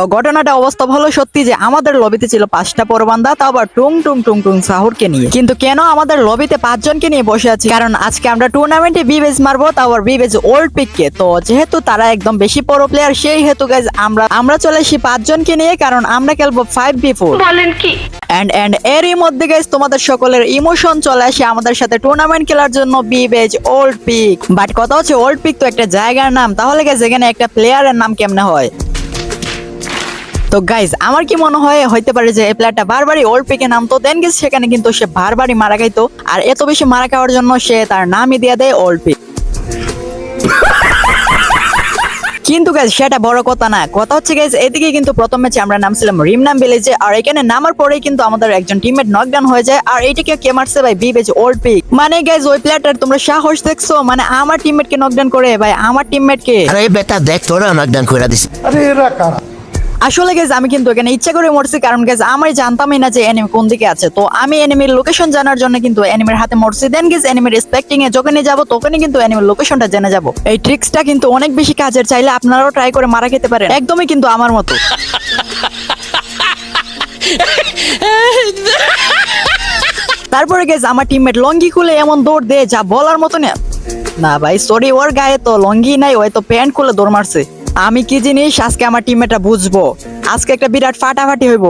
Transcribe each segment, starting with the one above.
তো ঘটনাটা অবস্থা হলো সত্যি যে আমাদের লবিতে ছিল পাঁচটা পরবান্দা তাও আবার টুং টুং টুং টুং সাহুরকে নিয়ে। কিন্তু কেন আমাদের লবিতে পাঁচজনকে নিয়ে বসে আছি? কারণ আজকে আমরা টুর্নামেন্টে বিবেজ মারবো তাও আবার বিবেজ ওল্ড পিককে। তো যেহেতু তারা একদম বেশি বড় প্লেয়ার সেই হেতু গাইজ আমরা আমরা চলে আসি পাঁচজনকে নিয়ে কারণ আমরা খেলব ফাইভ বি ফোর বলেন কি? এন্ড এন্ড এরই মধ্যে গাইজ তোমাদের সকলের ইমোশন চলে আসে আমাদের সাথে টুর্নামেন্ট খেলার জন্য বিবেজ ওল্ড পিক। বাট কথা হচ্ছে ওল্ড পিক তো একটা জায়গার নাম। তাহলে গাইজ এখানে একটা প্লেয়ারের নাম কেমনে হয়? তো গাইজ আমার কি মনে হয় হইতে পারে যে এই প্লেয়ারটা বারবারই ওল্ড পিকে নামতো দেন গেছে সেখানে কিন্তু সে বারবারই মারা খাইতো আর এত বেশি মারা খাওয়ার জন্য সে তার নামই দিয়ে দেয় ওল্ড পিক কিন্তু গাইজ সেটা বড় কথা না। কথা হচ্ছে গাইজ এদিকে কিন্তু প্রথম ম্যাচে আমরা নামছিলাম রিমনাম ভিলেজে আর এখানে নামার পরেই কিন্তু আমাদের একজন টিমমেট নকডাউন হয়ে যায় আর এটাকে কে মারছে ভাই? বিবেজ ওল্ড পিক মানে গাইজ ওই প্লেয়ারটার তোমরা সাহস দেখছ? মানে আমার টিমমেটকে নকডাউন করে ভাই আমার টিমমেটকে আরে বেটা দেখ তোরা নকডাউন করে দিস। আসলে গেছে আমি কিন্তু এখানে ইচ্ছা করে মরছি, কারণ গেজ আমি জানতামই না যে এনিমি কোন দিকে আছে। তো আমি এনিমির লোকেশন জানার জন্য কিন্তু এনিমির হাতে মরছি। দেন গেজ এনিমির রেসপেক্টিং এ যখনই যাব, তখনই কিন্তু এনিমির লোকেশনটা জেনে যাব। এই ট্রিক্সটা কিন্তু অনেক বেশি কাজের, চাইলে আপনারাও ট্রাই করে মারা খেতে পারেন। একদমই কিন্তু আমার মতো। তারপরে গেজ আমার টিমমেট লঙ্গি খুলে এমন দৌড় দেয়, যা বলার মতো না। না ভাই সরি ওর গায়ে তো লঙ্গি নাই ওই তো প্যান্ট খুলে দৌড় মারছে। আমি কি জিনিস আজকে আমার টিমমেটটা বুঝব? আজকে একটা বিরাট ফাটাফাটি হইব।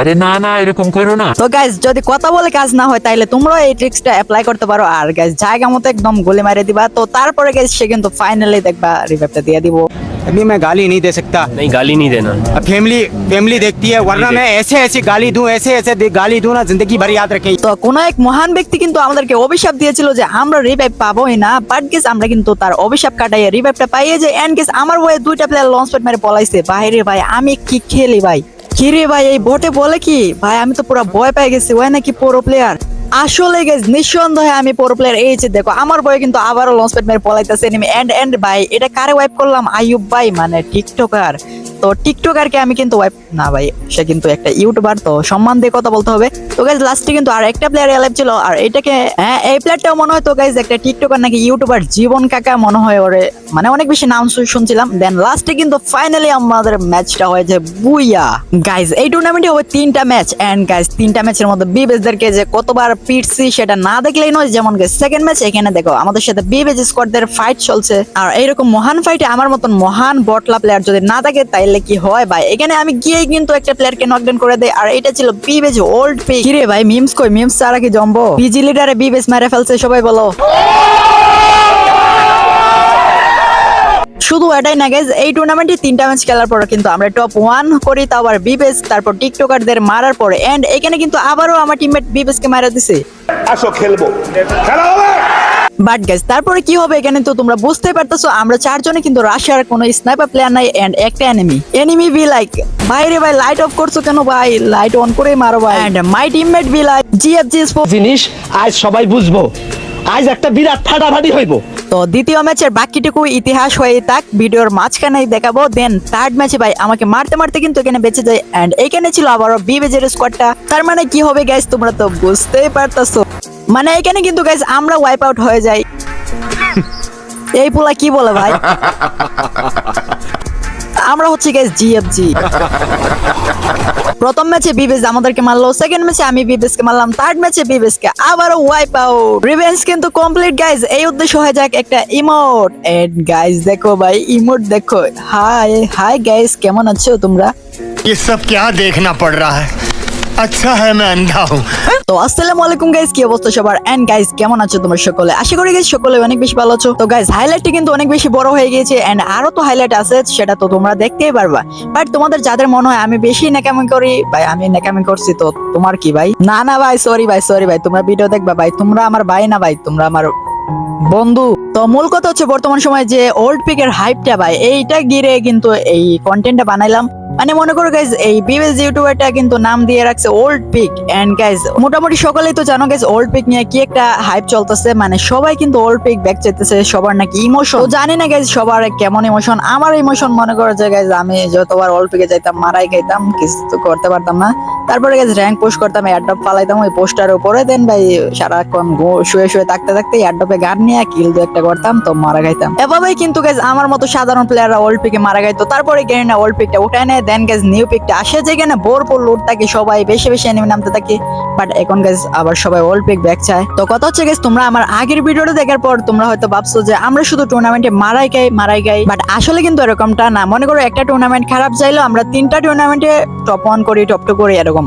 আরে না না এরকম করো না। তো গাইজ যদি কথা বলে কাজ না হয় তাইলে তোমরাও এই ট্রিক্সটা অ্যাপ্লাই করতে পারো। আর গাইজ জায়গা মতো একদম গুলি মারে দিবা। তো তারপরে গাইজ সে কিন্তু ফাইনালি দেখবা রিভাইভটা দিয়ে দিব। अभी मैं गाली नहीं दे सकता नहीं गाली नहीं देना अब फैमिली फैमिली देखती है वरना मैं ऐसे ऐसे गाली दूं ऐसे ऐसे दे- गाली दूं ना जिंदगी भर याद रखे তো কোন এক মহান ব্যক্তি কিন্তু আমাদেরকে অভিশাপ দিয়েছিল যে আমরা রিভাইভ পাবোই না বাট গেস আমরা কিন্তু তার অভিশাপ কাটাইয়ে রিভাইভটা পাইয়ে যে এন্ড গেস আমার বয়ে দুইটা প্লেয়ার লঞ্চ প্যাড মেরে পলাইছে বাইরে ভাই আমি কি খেলি ভাই কি রে ভাই এই বটে বলে কি ভাই আমি তো পুরো ভয় পেয়ে গেছি ওই নাকি পুরো প্লেয়ার আসলে গেস নিঃসন্দেহে আমি পুরো প্লেয়ার এই যে দেখো, আমার বয়ে কিন্তু আবারও লঞ্চ প্যাড মেরে পলাইতেছে এন্ড এন্ড ভাই, এটা কারে ওয়াইপ করলাম? আইয়ুব ভাই মানে টিকটকার তো টিকটকারকে আমি কিন্তু ওয়াইপ না ভাই, সে কিন্তু একটা ইউটিউবার তো সম্মান দিয়ে কথা বলতে হবে। তো গাইজ লাস্টে কিন্তু আর একটা প্লেয়ার অ্যালাইভ ছিল, আর এটাকে হ্যাঁ এই প্লেয়ারটাও মনে হয় তো গাইজ একটা টিকটকার নাকি ইউটিউবার জীবন কাকা মনে হয় ওরে মানে অনেক বেশি নাম শুনছিলাম। দেন লাস্টে কিন্তু ফাইনালি আমাদের ম্যাচটা হয়েছে বুইয়া। গাইজ এই টুর্নামেন্টে হবে তিনটা ম্যাচ এন্ড গাইজ তিনটা ম্যাচের মধ্যে বিবেজদেরকে যে কতবার পিটছি সেটা না দেখলেই নয়, যেমন সেকেন্ড ম্যাচ এখানে দেখো, আমাদের সাথে বিবেজ স্কোয়াডদের ফাইট চলছে। আর এইরকম মহান ফাইটে আমার মতন মহান বটলা প্লেয়ার যদি না থাকে তাইলে কি হয় ভাই? এখানে আমি গিয়ে কিন্তু একটা প্লেয়ারকে নকডাউন করে দেই। আর এটা ছিল বিবেজ ওল্ড পি কিরে ভাই মিমস কই? মিমস ছাড়া কি জম্বো? পিজি লিডারে বিবেজ মেরে ফেলছে সবাই বলো। শুধু এটাই না গাইজ এই টুর্নামেন্টে তিনটা ম্যাচ খেলার পর কিন্তু আমরা টপ ওয়ান করি তাও আবার বিবেস তারপর টিকটকারদের মারার পরে। এন্ড এখানে কিন্তু আবারও আমার টিমমেট বিবেসকে মারা দিছে। আসো খেলব। খেলা হবে! বাট গাইজ তারপরে কি হবে এখানে তো তোমরা বুঝতেই পারতেছো আমরা চারজনে কিন্তু রাশিয়ার কোনো স্নাইপার প্লেয়ার নাই এন্ড একটা এনিমি এনিমি বি লাইক বাইরে ভাই লাইট অফ করছ কেন ভাই? লাইট অন করে মারো ভাই। And my teammate be like GFG জিনিস আজ সবাই বুঝব। আজ একটা বিরাট ফাটাফাটি হইব। তো দ্বিতীয় ম্যাচের বাকিটুকু ইতিহাস হয়ে থাক ভিডিওর মাঝখানে দেখাবো দেন থার্ড ম্যাচে ভাই আমাকে মারতে মারতে কিন্তু এখানে বেঁচে যায় এন্ড এখানে ছিল আবারও বিবেজের স্কোয়াডটা তার মানে কি হবে গাইজ তোমরা তো বুঝতেই পারতাছো। মানে এখানে কিন্তু গাইজ আমরা ওয়াইপ আউট হয়ে যাই এই পোলা কি বলে ভাই আমরা হচ্ছে গাইজ জিএফজি প্রথম ম্যাচে বিবেস আমাদেরকে মারলো সেকেন্ড ম্যাচে আমি বিবেসকে মারলাম থার্ড ম্যাচে বিবেসকে আবারও ওয়াইপ আউট রিভেন্স কিন্তু কমপ্লিট গাইজ এই উদ্দেশ্য হয়ে যাক একটা ইমোট এন্ড গাইজ দেখো ভাই ইমোট দেখো হাই হাই গাইজ কেমন আছো তোমরা ये सब क्या देखना पड़ रहा है আচ্ছা হ্যাঁ দাও তো আসসালামু আলাইকুম গাইস কি অবস্থা সবার? এন্ড গাইস কেমন আছো সকলে? আশা করি গাইস সকলে অনেক বেশি ভালো আছো। তো গাইস কিন্তু অনেক বেশি বড় হয়ে এন্ড আরও তো হাইলাইট আছে, সেটা তো তোমরা দেখতেই পারবা। বাট তোমাদের, যাদের মনে হয় আমি বেশি নাকামি করি, ভাই, আমি নাকামি করছি তো, তোমার কি, ভাই? না না, ভাই সরি ভাই সরি ভাই, তোমরা ভিডিও দেখবা, ভাই, তোমরা আমার ভাই না, ভাই, তোমরা আমার বন্ধু। তো মূল কথা হচ্ছে বর্তমান সময় যে ওল্ড পিকের হাইপটা ভাই, এইটা গিরে কিন্তু এই কন্টেন্টটা বানাইলাম। মানে মনে করো গাইজ এই বিবেজ ইউটিউবারটা কিন্তু নাম দিয়ে রাখছে ওল্ড পিক এন্ড গাইজ মোটামুটি সকলেই তো জানো গাইজ ওল্ড পিক নিয়ে কি একটা হাইপ চলতেছে। মানে সবাই কিন্তু ওল্ড পিক ব্যাক চাইতেছে, সবার নাকি ইমোশন জানি না গাইজ সবার কেমন ইমোশন আমার ইমোশন মনে করো যে গাইজ আমি যতবার ওল্ড পিকে যাইতাম, মারাই খাইতাম, কিছু তো করতে পারতাম না। তারপরে গাইজ র্যাঙ্ক পোস্ট করতাম এয়ারড্রপ পালাইতাম ওই পোস্টার উপরে। দেন ভাই, সারাক্ষণ শুয়ে শুয়ে থাকতে থাকতে এয়ারড্রপে গান নিয়ে কিল দু একটা করতাম, তো মারা খাইতাম। এভাবেই কিন্তু গাইজ আমার মতো সাধারণ প্লেয়াররা ওল্ড পিকে মারা গাইতো তারপরে গেনে না ওল্ড পিকটা উঠায় নেয় দেন গ্যাস নিউ পিকটা আসে যেখানে ভরপুর লুট থাকে, সবাই বেশি বেশি এনিমি নামতে থাকে বাট এখন গ্যাস আবার সবাই ওল্ড পিক ব্যাক চায়। তো কথা হচ্ছে গাইজ তোমরা আমার আগের ভিডিওটা দেখার পর তোমরা হয়তো ভাবছ যে আমরা শুধু টুর্নামেন্টে মারাই গাই মারাই গাই বাট আসলে কিন্তু এরকমটা না। মনে করো একটা টুর্নামেন্ট খারাপ চাইলেও আমরা তিনটা টুর্নামেন্টে টপ ওয়ান করি টপ টু করি, এরকম।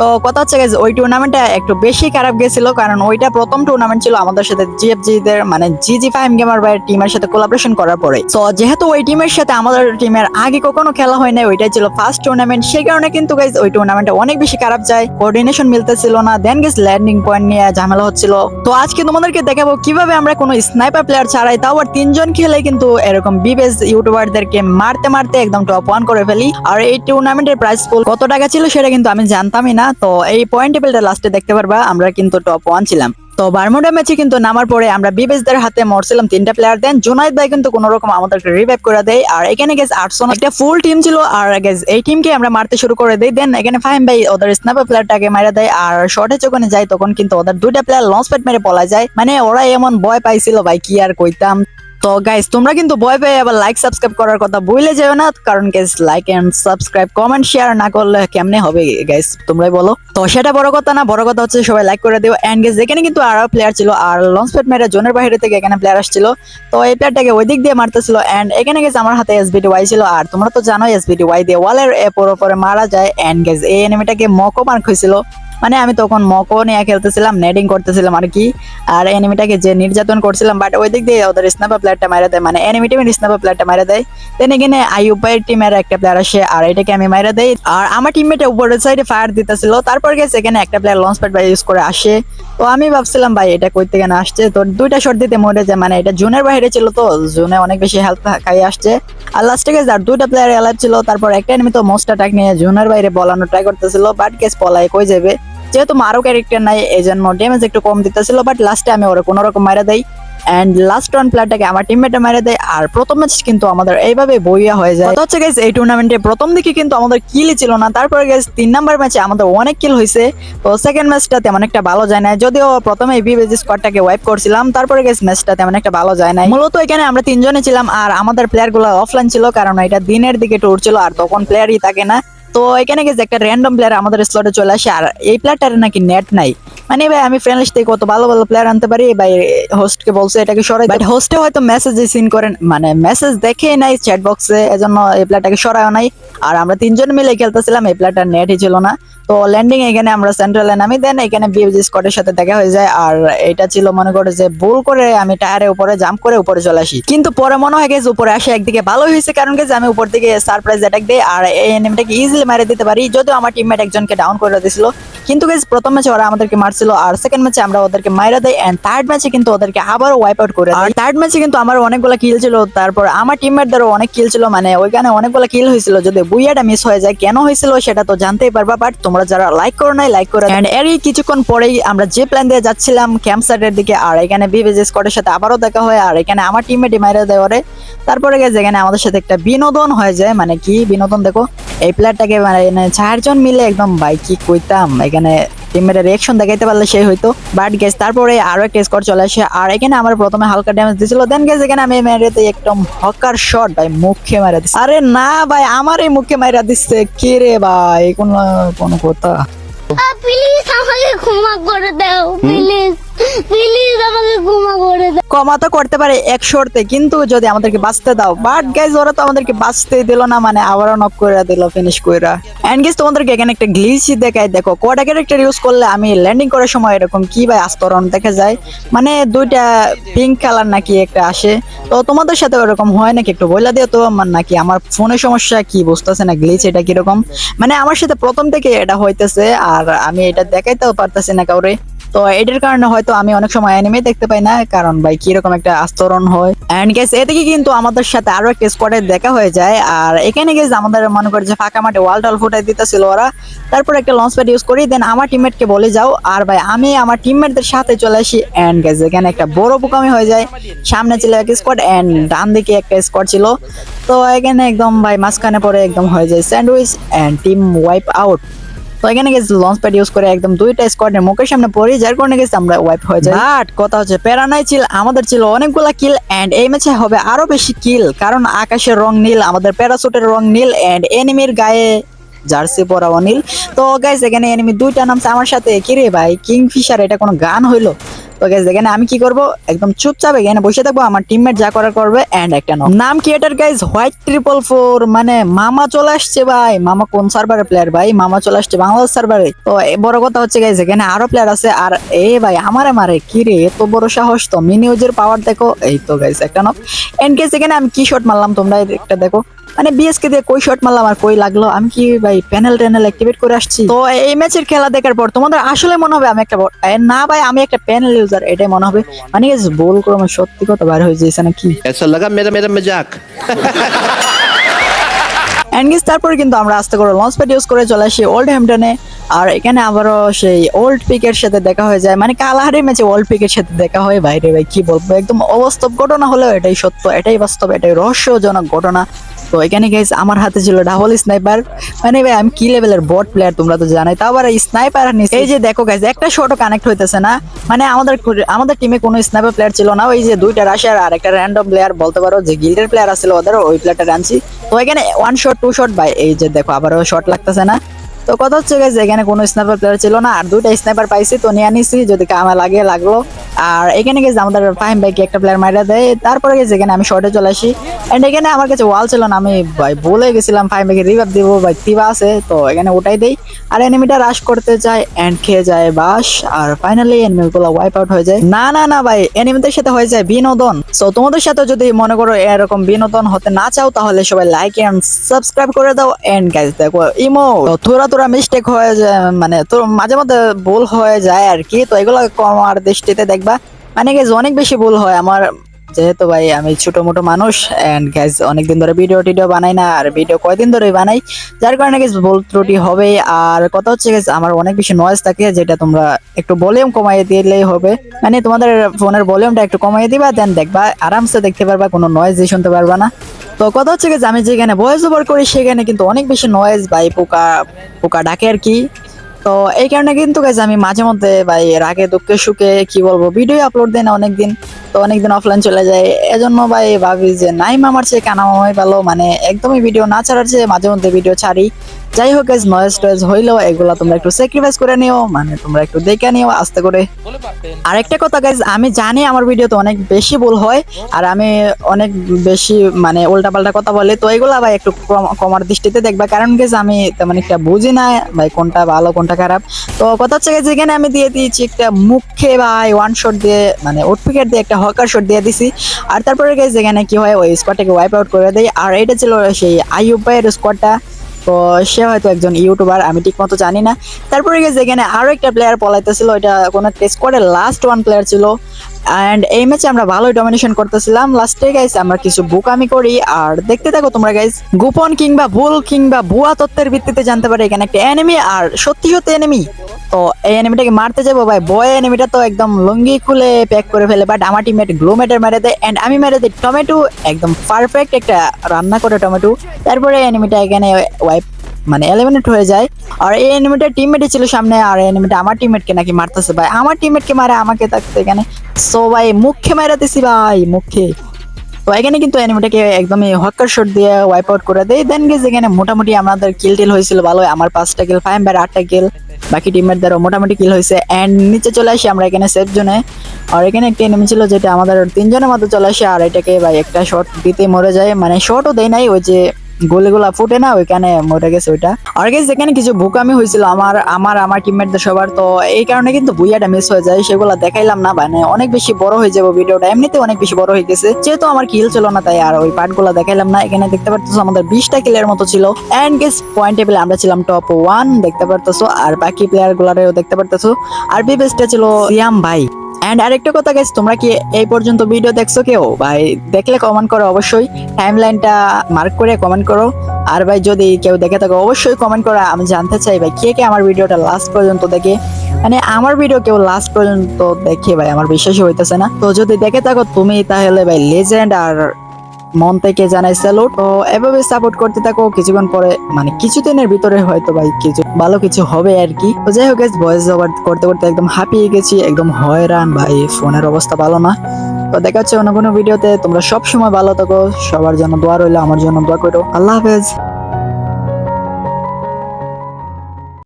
তো কথা হচ্ছে guys, ওই টুর্নামেন্টটা একটু বেশি খারাপ গেছিল কারণ ওইটা প্রথম টুর্নামেন্ট ছিল আমাদের সাথে জিএফজি দের মানে জিজি ফাইভ গেমার ভাইয়ের টিমের সাথে কোলাবরেশন করার পরে। তো যেহেতু ওই টিমের সাথে আমাদের টিমের আগে কখনো খেলা হয় না ওইটাই ছিল ফার্স্ট টুর্নামেন্ট সেই কারণে কিন্তু গাইজ ওই টুর্নামেন্টটা অনেক বেশি খারাপ যায় কোঅর্ডিনেশন মিলতেছিল না দেন গেস ল্যান্ডিং পয়েন্ট নিয়ে ঝামেলা হচ্ছিল। তো আজকে তোমাদেরকে দেখাবো কীভাবে আমরা কোনো স্নাইপার প্লেয়ার ছাড়াই তাও আর তিনজন খেলে কিন্তু এরকম বিবেস ইউটিউবারদেরকে মারতে মারতে একদম টপ ওয়ান করে ফেলি। আর এই টুর্নামেন্টের প্রাইস পুল কত টাকা ছিল সেটা কিন্তু আমি জানতামই না। তো এই পয়েন্ট টেবিলটা লাস্টে দেখতে পারবা, আমরা কিন্তু টপ ওয়ান ছিলাম। তো বারমুডা ম্যাচে কিন্তু নামার পরে আমরা বিবেশদের হাতে মরছিলাম তিনটা প্লেয়ার দেন জুনাইদ ভাই কিন্তু কোনো রকম আমাদেরকে রিভাইভ করে দেয়, আর এখানে গেছে আটশো একটা ফুল টিম ছিল, আর গেছে এই টিমকে আমরা মারতে শুরু করে দেই দেন এখানে ফাহিম ভাই ওদের স্নাইপার প্লেয়ারটাকে মারা দেয়, আর শর্টে যখন যায় তখন কিন্তু ওদের দুইটা প্লেয়ার লঞ্চ প্যাড মেরে পলা যায়। মানে ওরা এমন ভয় পাইছিল, ভাই, কি আর কইতাম? তো গাইস তোমরা কিন্তু ভয় পেয়ে আবার লাইক সাবস্ক্রাইব করার কথা ভুলে যেও না, কারণ guys like and subscribe comment share না করলে কেমনে হবে গাইস তোমরাই বলো। তো সেটা বড় কথা না, বড় কথা হচ্ছে সবাই লাইক করে দিও। এন্ড গাইস এখানে কিন্তু আরও প্লেয়ার ছিল, আর লঞ্চ প্যাড মেরে জোনের বাইরে থেকে এখানে প্লেয়ার আসছিল। তো এই প্লেয়ারটাকে ওই দিক দিয়ে মারতেছিল এন্ড এখানে গেছে আমার হাতে এসবিটি ওয়াই ছিল, আর তোমরা তো জানো এসবিটি ওয়াই দিয়ে ওয়ালের এপর ওপরে মারা যায়। এন্ড গেছে এই এনিমিটাকে মকো মার্ক হয়েছিল। মানে আমি তখন মকো নিয়ে খেলতেছিলাম নেডিং করতেছিলাম আর কি। আর এনিমিটাকে যে নির্যাতন করছিলাম বাট ওই দিক দিয়ে ওদের স্নাইপার প্লেয়ারটা মারা দেয়। মানে এনিমি টিমের স্নাইপার প্লেয়ারটা মারা দেয়। দেন এখানে আইউপাইয়ের টিমের একটা প্লেয়ার আসে, আর এটাকে আমি মারা দেই। আর আমার টিমমেট উপরের সাইডে ফায়ার দিতেছিল। তারপর গেছে এখানে একটা প্লেয়ার লঞ্চ প্যাড ইউজ করে আসে। তো আমি ভাবছিলাম, ভাই, এটা থেকে না আসছে? তো দুইটা শট দিতে মরে যায়। মানে এটা জুনের বাইরে ছিল তো জুনে অনেক বেশি হেল্প খাইয়ে আসছে। আর লাস্টে গেছে, আর দুইটা প্লেয়ার এলার ছিল। তারপর একটা এনিমি তো মোস্ট অ্যাটাক নিয়ে জুনের বাইরে বলানো ট্রাই করতেছিল বাট কেস পলায়, কই যাবে? যেহেতু মারো ক্যারেক্টার নাই এই জন্য ড্যামেজ একটু কম দিতেছিল বাট লাস্টে আমি ওরা কোনো রকম মারা দেই। এন্ড লাস্ট ওয়ান প্লেয়ারটাকে আমার টিমমেটে মেরে দেয়, আর প্রথম ম্যাচ কিন্তু আমাদের এইভাবে বইয়া হয়ে যায়। হচ্ছে গাইস এই টুর্নামেন্টে প্রথম দিকে কিন্তু আমাদের কিলই ছিল না, তারপরে গাইস তিন নাম্বার ম্যাচে আমাদের অনেক কিল হয়েছে তো সেকেন্ড ম্যাচটা তেমন একটা ভালো যায় না যদিও প্রথমে বিবেজি স্কোয়াডটাকে ওয়াইপ করছিলাম, তারপরে গাইস ম্যাচটা তেমন একটা ভালো যায় না মূলত এখানে আমরা তিনজনে ছিলাম, আর আমাদের প্লেয়ারগুলো অফলাইন ছিল, কারণ এটা দিনের দিকে টুর ছিল, আর তখন প্লেয়ারই থাকে না। তো এখানে গেছে একটা র্যান্ডম প্লেয়ার আমাদের স্লটে চলে আসে, আর এই প্লেয়ারটার নাকি নেট নাই। মানে ভাই, আমি ফ্রেন্ড লিস্ট থেকে কত ভালো ভালো প্লেয়ার আনতে পারি, ভাই হোস্টকে বলছে এটাকে সরাই বাট হোস্টে হয়তো মেসেজ সিন করেন মানে মেসেজ দেখে নাই চ্যাট বক্সে এজন্য এই প্লেয়ারটাকে সরায়ও নাই। আর আমরা তিনজন মিলে খেলতেছিলাম, এই প্লেয়ারটার নেটই ছিল না। তো ল্যান্ডিং এখানে আমরা সেন্ট্রালে নামি দেন এখানে বিএফজি স্কটের সাথে দেখা হয়ে যায়। আর এটা ছিল মনে করে যে ভুল করে আমি টায়ারের উপরে জাম্প করে উপরে চলে আসি। কিন্তু পরে মনে হয় গেছে উপরে আসে একদিকে ভালো হয়েছে, কারণ গেছে আমি উপর দিকে সারপ্রাইজ অ্যাটাক দিই, আর এই এনিমিটাকে ইজিলি মারে দিতে পারি, যদিও আমার টিমমেট একজনকে ডাউন করে দিয়েছিল কিন্তু গেছে প্রথম ম্যাচে ওরা আমাদেরকে মারছিল, আর সেকেন্ড ম্যাচে আমরা ওদেরকে মাইরা দেই এন্ড থার্ড ম্যাচে কিন্তু ওদেরকে আবারও ওয়াইপ আউট করে আর থার্ড ম্যাচে কিন্তু আমার অনেকগুলো কিল ছিল, তারপর আমার টিমমেটদেরও অনেক কিল ছিল মানে ওইখানে অনেকগুলো কিল হয়েছিল, যদি বুইয়াটা মিস হয়ে যায়, কেন হয়েছিল সেটা তো জানতেই পারবা বাট তোমরা যারা লাইক করো নাই লাইক করো এন্ড এরই কিছুক্ষণ পরেই আমরা যে প্ল্যান দিয়ে যাচ্ছিলাম ক্যাম্প সাইডের দিকে আর এখানে বিবেজ স্কটের সাথে আবারও দেখা হয় আর এখানে আমার টিমমেটই মাইরে দেয় ওরে। তারপরে গেছে এখানে আমাদের সাথে একটা বিনোদন হয়ে যায় মানে কি বিনোদন দেখো? এই প্লেয়ারটাকে মানে চারজন মিলে একদম বাইকি কইতাম। এখানে টিমমেটের রিয়াকশন দেখাইতে পারলে সেই হইতো। বাট গেস তারপরে আরও একটা স্কোর চলে আসে। আর এখানে আমার প্রথমে হালকা ড্যামেজ দিছিল। দেন গেস এখানে আমি মেরে দিই একদম হকার শট ভাই মুখে মেরে দিচ্ছে আরে না ভাই আমার এই মুখে মেরে দিচ্ছে কে রে ভাই? কোন কোন কথা। প্লিজ আমাকে ক্ষমা করে দাও প্লিজ ক্ষমা তো করতে পারে এক শর্তে, কিন্তু যদি আমাদেরকে বাঁচতে দাও। বাট গাইজ ওরা তো আমাদেরকে বাঁচতে দিল না মানে আবারও নক করে দিল ফিনিশ কইরা। এন্ড গাইজ তোমাদেরকে এখানে একটা গ্লিচ দেখায় দেখো কোটা ক্যারেক্টার ইউজ করলে আমি ল্যান্ডিং করার সময় এরকম কি ভাই আস্তরণ দেখা যায়? মানে দুইটা পিঙ্ক কালার নাকি একটা আসে। তো তোমাদের সাথে ওরকম হয় নাকি? একটু বইলা দিও তো আমার নাকি আমার ফোনের সমস্যা কি বুঝতেছে না গ্লিচ এটা কীরকম? মানে আমার সাথে প্রথম থেকে এটা হইতেছে, আর আমি এটা দেখাইতেও পারতেছি না কাউরে। তো এটার কারণে হয়তো আমি অনেক সময় অ্যানিমে দেখতে পাই না, কারণ ভাই কীরকম একটা আস্তরণ হয়। এন্ড গেস এ থেকে কিন্তু আমাদের সাথে আরও একটা স্কোয়াডের দেখা হয়ে যায়। আর এখানে গেস আমাদের মনে করে যে ফাঁকা মাঠে ওয়াল টল ফুটাই দিতেছিল ওরা। তারপর একটা লঞ্চ প্যাড ইউজ করি দেন আমার টিমমেটকে বলে যাও। আর ভাই, আমি আমার টিমমেটদের সাথে চলে আসি। এন্ড গেস এখানে একটা বড় বোকামি হয়ে যায়। সামনে ছিল এক স্কোয়াড এন্ড ডান দিকে একটা স্কোয়াড ছিল। তো এখানে একদম ভাই, মাঝখানে পরে একদম হয়ে যায় sandwich and team wipe out তো এখানে গেছে লঞ্চ প্যাড ইউজ করে একদম দুইটা স্কোয়াডের মুখের সামনে পড়ি, যার কারণে গেছে আমরা ওয়াইপ হয়ে যাই। বাট কথা হচ্ছে প্যারানাই ছিল আমাদের ছিল অনেকগুলা কিল এন্ড এই ম্যাচে হবে আরও বেশি কিল কারণ আকাশের রং নীল, আমাদের প্যারাসুটের রং নীল এন্ড এনিমির গায়ে জার্সি পরা অনিল তো গাইজ এখানে এনিমি দুইটা নামছে আমার সাথে। কিরে ভাই কিংফিশার এটা কোনো গান হইল? আমি কি করব? একদম চুপচাপ এখানে বসে থাকব, আমার টিমমেট যা করার করবে একটা নাম কি এটার গাইজ হোয়াইট ট্রিপল ফোর মানে মামা চলে আসছে ভাই। মামা কোন প্লেয়ার ভাই? মামা চলে আসছে বাংলাদেশ সার্ভারে তো বড় কথা হচ্ছে গাইজ এখানে আরও প্লেয়ার আছে। আর এ ভাই, আমারে মারে, কি রে? এত বড় সাহস তো। মিনিউজের পাওয়ার দেখো, এই তো গাইজ একটা নাম এন্ড গাইজ এখানে আমি কি শট মারলাম, তোমরা একটা দেখো। মানে বিএসকে দিয়ে কই শট মারলাম আর কই লাগল? আমি কি ভাই প্যানেল ট্যানেল অ্যাক্টিভেট করে আসছি? তো এই ম্যাচের খেলা দেখার পর তোমাদের আসলে মনে হবে আমি একটা না ভাই, আমি একটা প্যানেল ইউজার এটাই মনে হবে মানে বল করে আমার সত্যি কথা বার হয়ে যাইছে নাকি ऐसा लगा मेरा मेरा मजाक এন্ড তারপরে কিন্তু আমরা আস্তে করে লঞ্চ প্যাড ইউজ করে চলে আসি ওল্ড হ্যামটনে আর এখানে আবারও সেই ওল্ড পিকের সাথে দেখা হয়ে যায় মানে কালাহারি ম্যাচে ওল্ড পিকের সাথে দেখা হয় বাইরে ভাই কি বলবো একদম অবাস্তব ঘটনা হলেও এটাই সত্য এটাই বাস্তব এটাই রহস্যজনক ঘটনা তো এখানে গেছে আমার হাতে ছিল ডাবল স্নাইপার মানে ভাই, আমি কি লেভেলের বট প্লেয়ার তোমরা তো জানাই। তাও আবার স্নাইপার এই যে দেখো গেছে একটা শটও কানেক্ট হইতেছে না। মানে আমাদের আমাদের টিমে কোনো স্নাইপার প্লেয়ার ছিল না। ওই যে দুইটা রাশিয়ার আর একটা র্যান্ডম প্লেয়ার বলতে পারো, যে গিল্ডের প্লেয়ার আছে ওদের, ওই প্লেয়ারটা আনছি তো এখানে one shot two shot by এই যে দেখো, আবারও শট লাগতেছে না। তো কথা হচ্ছে গাইজ এখানে কোনো স্নাইপার প্লেয়ার ছিল না, আর দুইটা স্নাইপার পাইছি, তো নিয়ে আনিছি, যদি কামে লাগে, লাগল। আর এখানে গেছে আমাদের ফাহিম ভাইকে একটা প্লেয়ার মাইরা দেয়। তারপরে গেছে এখানে আমি শর্টে চলে আসি। এন্ড এখানে আমার কাছে ওয়াল ছিল না, আমি ভাই বলে গেছিলাম, ফাহিম ভাইকে রিভার দিব, ভাই তিবা আছে, তো এখানে ওটাই দেই। আর এনিমিটা রাশ করতে যায় এন্ড খেয়ে যায় বাস, আর ফাইনালি এনিমিগুলো ওয়াইপ আউট হয়ে যায়। না না না ভাই এনিমিদের সাথে হয়ে যায় বিনোদন। সো তোমাদের সাথে যদি মনে করো এরকম বিনোদন হতে না চাও, তাহলে সবাই লাইক এন্ড সাবস্ক্রাইব করে দাও। এন্ড গাইজ দেখো ইমো তো তোরা মিস্টেক হয়ে যায় মানে তোর মাঝে মধ্যে ভুল হয়ে যায় আর কি। তো এগুলো কমার দৃষ্টিতে দেখবা। মানে গেজ অনেক বেশি ভুল হয় আমার। যেহেতু ভাই, আমি ছোট মোটো মানুষ এন্ড গ্যাস অনেকদিন ধরে ভিডিও টিডিও বানাই না, আর ভিডিও কয়দিন ধরে বানাই। যার কারণে গেস ভুল ত্রুটি হবে আর কথা হচ্ছে গেস আমার অনেক বেশি নয়েজ থাকে, যেটা তোমরা একটু ভলিউম কমাইয়ে দিলেই হবে। মানে তোমাদের ফোনের ভলিউমটা একটু কমাইয়ে দিবা দেন দেখবা, আরামসে দেখতে পারবা, কোনো নয়েজ দিয়ে শুনতে পারবা না। তো কথা হচ্ছে যে আমি যেখানে ভয়েস ওভার করি, সেখানে কিন্তু অনেক বেশি নয়েজ ভাই পোকা পোকা ডাকে আর কি। তো এই কারণে কিন্তু গাইজ আমি মাঝে মধ্যে ভাই রাগে, দুঃখে, সুখে কি বলব ভিডিও আপলোড দেয় না অনেকদিন। তো অনেকদিন অফলাইন চলে যায়। এজন্য ভাই ভাবি যে নাই মামার চেয়ে কানা মামাই ভালো। মানে একদমই ভিডিও না ছাড়ার চেয়ে মাঝে মধ্যে ভিডিও ছাড়ি। যাই হোক গাইজ নয়েজ টয়েজ হইলেও এগুলো তোমরা একটু স্যাক্রিফাইস করে নিও মানে তোমরা একটু দেখে নিও, আস্তে করে। আরেকটা কথা গাইজ আমি জানি আমার ভিডিওতে অনেক বেশি ভুল হয়, আর আমি অনেক বেশি মানে উল্টাপাল্টা কথা বলে, তো এগুলা ভাই একটু কমার দৃষ্টিতে দেখবা। কারণ গেছে আমি তেমন একটা বুঝি না ভাই কোনটা ভালো, কোনটা খারাপ। তো কথা হচ্ছে গেছে এখানে আমি দিয়ে দিয়েছি একটা মুখে ভাই ওয়ান শট দিয়ে মানে উঠপিকেট দিয়ে একটা হকার শট দিয়ে দিছি। আর তারপরে গেছে এখানে কি হয়, ওই স্কোয়াডটাকে ওয়াইপ আউট করে দেয় আর এটা ছিল সেই আইয়ুব ভাইয়ের স্কোয়াডটা তো সে হয়তো একজন ইউটিউবার আমি ঠিক মতো জানি না। তারপরে গেছে এখানে আরও একটা প্লেয়ার পলাইতেছিল এটা কোনো একটা স্কোয়াডের লাস্ট ওয়ান প্লেয়ার ছিল। অ্যান্ড এই ম্যাচে আমরা ভালোই ডমিনেশন করতেছিলাম। লাস্টে গাইস আমরা কিছু বুক আমি করি। আর দেখতে থাকো তোমরা গাইস গোপন কিংবা ভুল কিংবা ভুয়া তত্ত্বের ভিত্তিতে জানতে পারে এখানে একটা এনিমি আর সত্যি সত্যি এনিমি তো এই এনিমিটাকে মারতে যাব ভাই। বয় এনিমিটা তো একদম লুঙ্গি খুলে প্যাক করে ফেলে বাট আমার টিমমেট গ্লোমেটার মেরে দেয় এন্ড আমি মেরে দিই টমেটো একদম পারফেক্ট একটা রান্না করে টমেটো তারপরে এনিমিটা এখানে ওয়াইপ মানে এলিমিনেট হয়ে যায়। আর এই এনিমিটার টিমমেটই ছিল সামনে, আর এনিমিটা আমার টিমমেটকে নাকি মারতেছে ভাই। আমার টিমমেটকে মারে, আমাকে থাকতে এখানে। সো ভাই, মুখে মারাতেছি ভাই, মুখে। তো এখানে কিন্তু অ্যানিমেটাকে একদমই হকার শট দিয়ে ওয়াইপ আউট করে দেয়। দেন গেজ এখানে মোটামুটি আমাদের কিল টিল হয়েছিল ভালো। আমার পাঁচটা কিল ফাইভ বার আটটা কিল বাকি টিমের দ্বারা মোটামুটি কিল হয়েছে। অ্যান্ড নিচে চলে আসি আমরা এখানে সেফ জোনে আর এখানে একটি এনিমি ছিল যেটা আমাদের তিনজনের মধ্যে চলে আসে, আর এটাকে ভাই একটা শট দিতে মরে যায়। মানে শটও দেয় নাই, ওই যে গোলেগুলা ফুটে না, ওইখানে মরে গেছে ওইটা। আর গেছে এখানে কিছু ভুকামি হয়েছিল আমার আমার আমার টিমমেটদের সবার। তো এই কারণে কিন্তু বুইয়াটা মিস হয়ে যায়, সেগুলো দেখাইলাম না মানে অনেক বেশি বড় হয়ে যাবে ভিডিওটা। এমনিতে অনেক বেশি বড় হয়ে গেছে, যেহেতু আমার কিল ছিল না, তাই আর ওই পার্টগুলো দেখাইলাম না। এখানে দেখতে পারতেছো আমাদের বিশটা কিলের মতো ছিল। এন্ড গেস পয়েন্ট টেবিলে আমরা ছিলাম টপ ওয়ান দেখতে পারতেছো। আর বাকি প্লেয়ার গুলারেও দেখতে পারতেছো। আর বি বেস্টে ছিল সিয়াম ভাই। এন্ড আরেকটা কথা গেছে তোমরা কি এই পর্যন্ত ভিডিও দেখছ কেউ? ভাই, দেখলে কমেন্ট করো অবশ্যই। টাইমলাইনটা মার্ক করে কমেন্ট করো। আর ভাই, যদি কেউ দেখে থাকো, অবশ্যই কমেন্ট করো। আমি জানতে চাই, ভাই, কে কে আমার ভিডিওটা লাস্ট পর্যন্ত দেখে? মানে আমার ভিডিও কেউ লাস্ট পর্যন্ত দেখে, ভাই? আমার বিশ্বাসই হইতেছে না। তো যদি দেখে থাকো তুমি, তাহলে ভাই লেজেন্ড আর মন থেকে জানাই স্যালুট তো এভাবে সাপোর্ট করতে থাকো, কিছুক্ষণ পরে মানে কিছুদিনের ভিতরে হয়তো ভাই কিছু, ভালো কিছু হবে আর কি। তো যাই হোক ভয়েস ওভার করতে করতে একদম হাঁপিয়ে গেছি, একদম হয়রান, ভাই, ফোনের অবস্থা ভালো না। তো দেখা হচ্ছে অন্য কোনো ভিডিওতে তোমরা সবসময় ভালো থাকো, সবার জন্য দোয়া রইল, আমার জন্য দোয়া করো। আল্লাহ হাফেজ।